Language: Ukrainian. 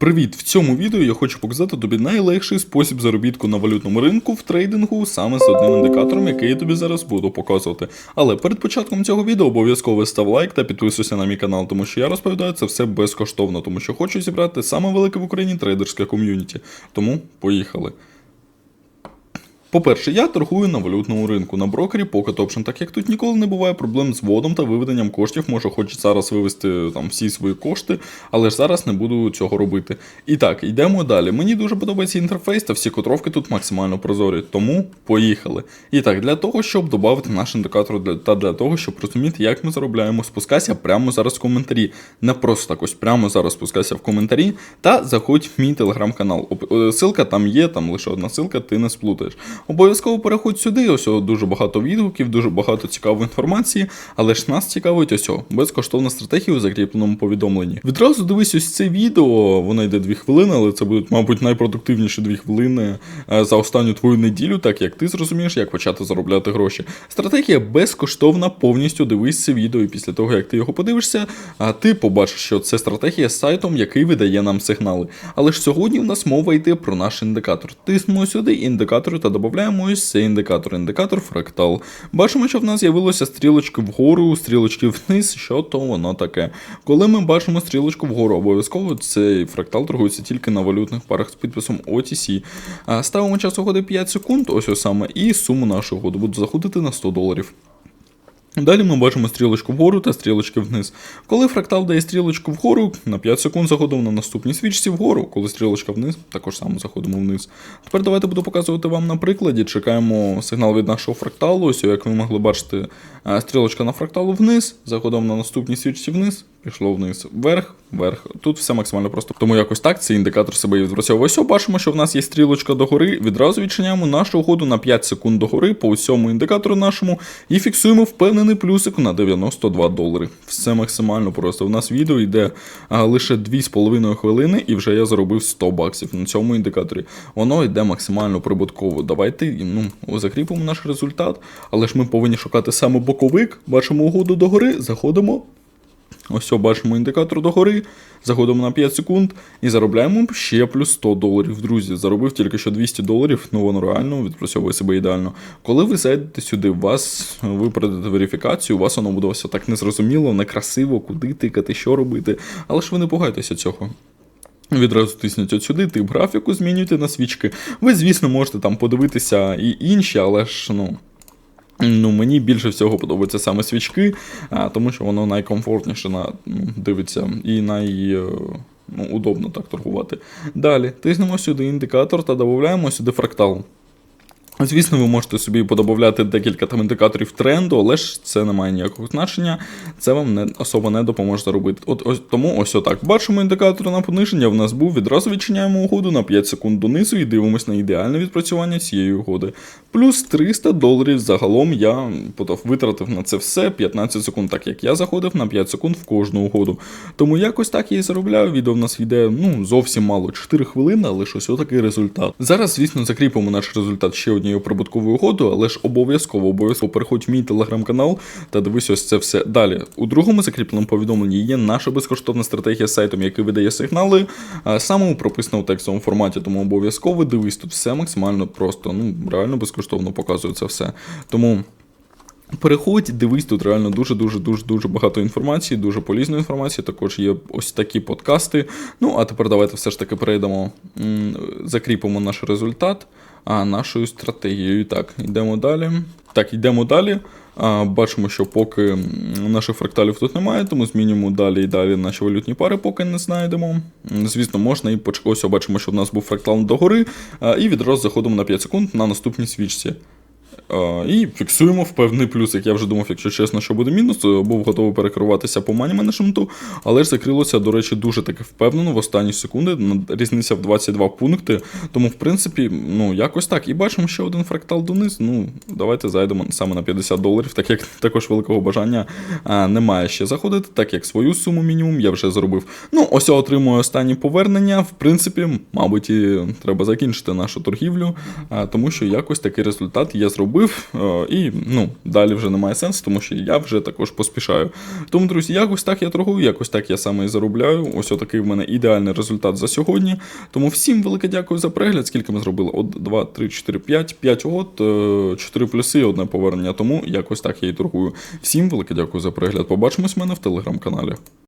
Привіт! В цьому відео я хочу показати тобі найлегший спосіб заробітку на валютному ринку в трейдингу саме з одним індикатором, який я тобі зараз буду показувати. Але перед початком цього відео обов'язково став лайк та підписуйся на мій канал, тому що я розповідаю це все безкоштовно, тому що хочу зібрати саме велике в Україні трейдерське ком'юніті. Тому поїхали. По-перше, я торгую на валютному ринку на брокері Pocket Option, так як тут ніколи не буває проблем з вводом та виведенням коштів. Можу хоч зараз вивести там всі свої кошти, але ж зараз не буду цього робити. І так, йдемо далі. Мені дуже подобається інтерфейс та всі котровки тут максимально прозорі, тому поїхали. І так, для того, щоб додати наш індикатор для- та для того, щоб розуміти, як ми заробляємо, спускайся прямо зараз в коментарі. Не просто так ось прямо зараз спускайся в коментарі та заходь в мій телеграм-канал. Е, Силка там є, там лише одна силка, ти не сплутаєш. Обов'язково переходь сюди, ось дуже багато відгуків, дуже багато цікавої інформації, але ж нас цікавить ось безкоштовна стратегія у закріпленому повідомленні. Відразу дивись ось це відео, воно йде 2 хвилини, але це будуть, мабуть, найпродуктивніші 2 хвилини е, за останню твою неділю, так як ти зрозумієш, як почати заробляти гроші. Стратегія безкоштовна, повністю дивись це відео, і після того, як ти його подивишся, а ти побачиш, що це стратегія з сайтом, який видає нам сигнали. Але ж сьогодні в нас мова йде про наш індикатор. Тиснемо сюди індикатори та додаємо ось цей індикатор, індикатор фрактал. Бачимо, що в нас з'явилося стрілочки вгору, стрілочки вниз, що то воно таке. Коли ми бачимо стрілочку вгору, обов'язково цей фрактал торгується тільки на валютних парах з підписом OTC. Ставимо час угоди 5 секунд, ось ось саме, і суму нашої угоди буде заходити на 100 доларів. Далі ми бачимо стрілочку вгору та стрілочки вниз. Коли фрактал дає стрілочку вгору, на 5 секунд заходимо на наступній свічці вгору, коли стрілочка вниз, також само заходимо вниз. Тепер давайте буду показувати вам на прикладі. Чекаємо сигнал від нашого фракталу. Ось, як ви могли бачити, е, стрілочка на фракталу вниз, заходимо на наступній свічці вниз, пішло вниз, вверх, вверх. Тут все максимально просто. Тому якось так цей індикатор себе і відпрацьовує. Ось бачимо, що в нас є стрілочка догори. Відразу відчиняємо нашу угоду на 5 секунд догори по усьому індикатору нашому і фіксуємо впевнений плюсик на 92 долари. Все максимально просто. У нас відео йде лише 2,5 хвилини, і вже я заробив 100 баксів на цьому індикаторі. Воно йде максимально прибутково. Давайте ну, закріпимо наш результат, але ж ми повинні шукати саме боковик. Бачимо угоду догори, заходимо. Ось бачимо індикатор догори, заходимо на 5 секунд і заробляємо ще плюс 100 доларів. Друзі, заробив тільки що 200 доларів, ну воно реально відпрацьовує себе ідеально. Коли ви зайдете сюди, вас ви пройдете верифікацію, у вас воно буде все так незрозуміло, некрасиво, куди тикати, що робити. Але ж ви не пугайтеся цього. Відразу тисніть от сюди, тип графіку змінюйте на свічки. Ви, звісно, можете там подивитися і інші, але ж ну. Ну, мені більше всього подобаються саме свічки, тому що воно найкомфортніше на, дивиться і най. е, Ну, удобно так торгувати. Далі тиснемо сюди індикатор та додаємо сюди фрактал. Звісно, ви можете собі подобавляти декілька там індикаторів тренду, але ж це не має ніякого значення, це вам не особо не допоможе заробити. От ось тому ось отак. Бачимо індикатор на пониження. В нас був відразу відчиняємо угоду на 5 секунд донизу і дивимося на ідеальне відпрацювання цієї угоди. Плюс 300 доларів загалом я витратив на це все 15 секунд, так як я заходив на 5 секунд в кожну угоду. Тому якось так я і заробляю. Відео в нас йде ну зовсім мало 4 хвилини, але ж ось такий результат. Зараз, звісно, закріпимо наш результат ще однією прибутковою угодою, але ж обов'язково обов'язково переходь в мій телеграм-канал та дивись ось це все далі. У другому закріпленому повідомленні є наша безкоштовна стратегія з сайтом, який видає сигнали. Саме прописано в текстовому форматі, тому обов'язково дивись тут все максимально просто. Ну реально безкоштовно показує це все. Тому. Переходь, дивись, тут реально дуже дуже дуже дуже багато інформації, дуже полізної інформації. Також є ось такі подкасти. Ну, а тепер давайте все ж таки перейдемо, закріпимо наш результат а, нашою стратегією. Так, йдемо далі. Так, йдемо далі. А, бачимо, що поки наших фракталів тут немає, тому змінюємо далі і далі наші валютні пари, поки не знайдемо. Звісно, можна і почалося. Бачимо, що в нас був фрактал догори, і відразу заходимо на 5 секунд на наступній свічці. І фіксуємо в певний плюсик. Я вже думав, якщо чесно, що буде мінус, був готовий перекеруватися по мані менеджменту, але ж закрилося, до речі, дуже таки впевнено в останні секунди. Різниця в 22 пункти. Тому, в принципі, ну якось так. І бачимо ще один фрактал дониз. Ну, давайте зайдемо саме на 50 доларів, так як також великого бажання а, немає ще заходити, так як свою суму мінімум я вже зробив. Ну, ось я отримую останні повернення. В принципі, мабуть, і треба закінчити нашу торгівлю, а, тому що якось такий результат я зробив. Зробив, е, і ну, далі вже немає сенсу, тому що я вже також поспішаю. Тому, друзі, якось так я торгую, якось так я саме і заробляю. Ось отакий в мене ідеальний результат за сьогодні. Тому всім велике дякую за перегляд. Скільки ми зробили? От 2, 3, 4, 5, 5 от, 4 плюси, одне повернення. Тому якось так я і торгую. Всім велике дякую за перегляд. Побачимось в мене в телеграм-каналі.